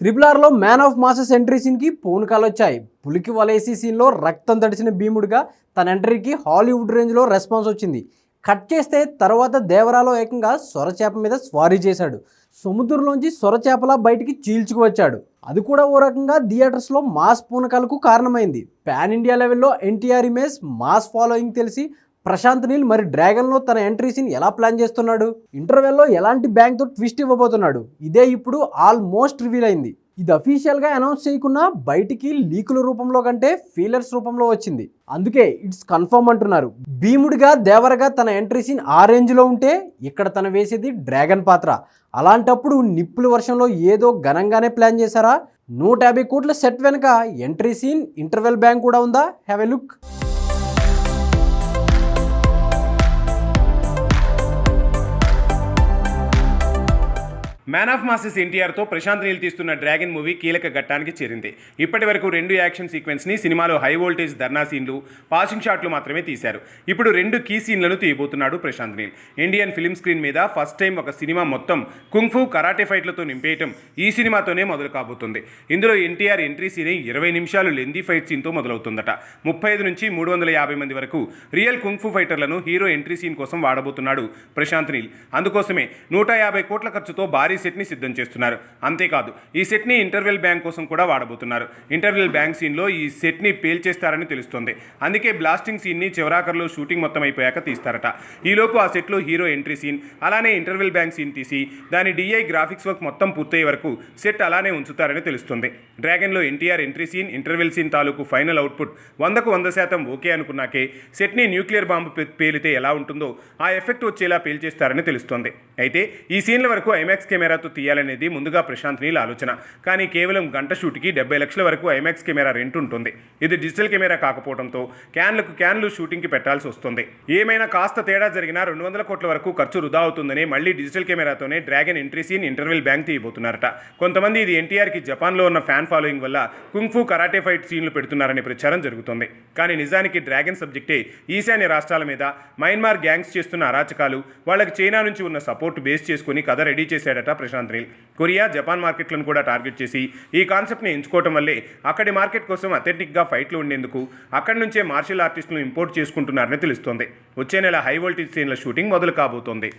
Triple ఆర్లో man of masses entry సీన్కి పూనకాలు వచ్చాయి. పులికి వలేసి సీన్లో రక్తం తడిచిన భీముడిగా తన ఎంట్రీకి హాలీవుడ్ రేంజ్లో రెస్పాన్స్ వచ్చింది. కట్ చేస్తే తర్వాత దేవరాలో ఏకంగా సొరచేప మీద స్వారీ చేశాడు. సముద్రంలోంచి సొరచేపలా బయటికి చీల్చుకు వచ్చాడు. అది కూడా ఓ రకంగా థియేటర్స్లో మాస్ పూనకాలకు కారణమైంది. పాన్ ఇండియా లెవెల్లో ఎన్టీఆర్ ఇమేజ్ మాస్ ఫాలోయింగ్ తెలిసి ప్రశాంత్ నీల్ మరి డ్రాగన్లో తన ఎంట్రీ సీన్ ఎలా ప్లాన్ చేస్తున్నాడు? ఇంటర్వెల్లో ఎలాంటి బ్యాంక్తో ట్విస్ట్ ఇవ్వబోతున్నాడు? ఇదే ఇప్పుడు ఆల్మోస్ట్ రివీల్ అయింది. ఇది అఫీషియల్గా అనౌన్స్ చేయకుండా బయటికి లీకుల రూపంలో కంటే ఫీలర్స్ రూపంలో వచ్చింది. అందుకే ఇట్స్ కన్ఫర్మ్ అంటున్నారు. భీముడిగా దేవరగా తన ఎంట్రీ సీన్ ఆ రేంజ్లో ఉంటే ఇక్కడ తను వేసేది డ్రాగన్ పాత్ర. అలాంటప్పుడు నిప్పుల వర్షంలో ఏదో ఘనంగానే ప్లాన్ చేశారా? నూట యాభై కోట్ల సెట్ వెనుక ఎంట్రీ సీన్ ఇంటర్వెల్ బ్యాంక్ కూడా ఉందా? Have a look. Man of masses ఎన్టీఆర్తో Prashanth Neel తీస్తున్న డ్రాగన్ మూవీ కీలక ఘట్టానికి చేరింది. ఇప్పటి వరకు రెండు యాక్షన్ సీక్వెన్స్ని సినిమాలో హై వోల్టేజ్ ధర్నా సీన్లు పాసింగ్ షాట్లు మాత్రమే తీశారు. ఇప్పుడు రెండు కీ సీన్లను తీయబోతున్నాడు Prashanth Neel. Indian film screen మీద ఫస్ట్ టైం ఒక సినిమా మొత్తం కుంగ్ఫు కరాటే ఫైట్లతో నింపేయటం ఈ సినిమాతోనే మొదలు కాబోతుంది. ఇందులో ఎన్టీఆర్ ఎంట్రీ సీనే ఇరవై నిమిషాలు లెందీ ఫైట్ సీన్తో మొదలవుతుందట. ముప్పై ఐదు నుంచి మూడు వందల యాభై మంది వరకు రియల్ కుంగ్ఫు ఫైటర్లను హీరో ఎంట్రీ సీన్ కోసం వాడబోతున్నాడు ప్రశాంత్ నీల్. అందుకోసమే నూట యాభై కోట్ల ఖర్చుతో భారీ సెట్ని సిద్ధం చేస్తున్నారు. అంతేకాదు ఈ సెట్ని ఇంటర్వెల్ బ్యాంక్ కోసం కూడా వాడబోతున్నారు. ఇంటర్వెల్ బ్యాంక్ సీన్లో ఈ సెట్ని పేల్చేస్తారని తెలుస్తోంది. అందుకే బ్లాస్టింగ్ సీన్ని చివరాకర్లో షూటింగ్ మొత్తం అయిపోయాక తీస్తారట. ఈలోపు ఆ సెట్లో హీరో ఎంట్రీ సీన్ అలానే ఇంటర్వెల్ బ్యాంక్ సీన్ తీసి దాని డిఐ గ్రాఫిక్స్ వర్క్ మొత్తం పూర్తయ్యే వరకు సెట్ అలానే ఉంచుతారని తెలుస్తుంది. డ్రాగన్లో NTR entry scene interval scene తాలూకు ఫైనల్ అవుట్పుట్ వందకు వంద శాతం ఓకే అనుకున్నాకే సెట్ని న్యూక్లియర్ బాంబు పేలితే ఎలా ఉంటుందో ఆ ఎఫెక్ట్ వచ్చేలా పేల్చేస్తారని తెలుస్తోంది. అయితే ఈ సీన్ల వరకు ఐమాక్స్ కెమెరాతో తీయాలనేది ముందుగా ప్రశాంత్ నీల్ ఆలోచన. కానీ కేవలం గంట షూట్కి డెబ్బై లక్షల వరకు ఐమాక్స్ కెమెరా రెంట్ ఉంటుంది. ఇది డిజిటల్ కెమెరా కాకపోవడంతో క్యాన్లకు క్యాన్లు షూటింగ్కి పెట్టాల్సి వస్తుంది. ఏమైనా కాస్త తేడా జరిగినా రెండు వందల కోట్ల వరకు ఖర్చు వృధా అవుతుందని మళ్ళీ digital కెమెరాతోనే dragon entry scene interval bang తీయబోతున్నారట. కొంతమంది ఇది ఎన్టీఆర్కి జపాన్లో ఉన్న ఫ్యాన్ ఫాలోయింగ్ వల్ల కుంగ్ఫూ కరాటే ఫైట్ సీన్లు పెడుతున్నారనే ప్రచారం జరుగుతుంది. కానీ నిజానికి డ్రాగన్ సబ్జెక్టే ఈశాన్య రాష్ట్రాల మీద మయన్మార్ గ్యాంగ్స్ చేస్తున్న అరాచకాలు వాళ్ళకి చైనా నుంచి ఉన్న సపోర్ట్ బేస్ చేసుకుని కథ రెడీ చేశాడట ప్రశాంత్ నీల్ కొరియా జపాన్ మార్కెట్లను కూడా టార్గెట్ చేసి ఈ కాన్సెప్ట్ని ఎంచుకోవటం వల్లే అక్కడి మార్కెట్ కోసం అథెంటిక్గా ఫైట్లు ఉండేందుకు అక్కడి నుంచే మార్షల్ ఆర్టిస్టులను ఇంపోర్ట్ చేసుకుంటున్నారని తెలుస్తోంది. వచ్చే నెల హై వోల్టేజ్ సీన్ల షూటింగ్ మొదలు కాబోతోంది.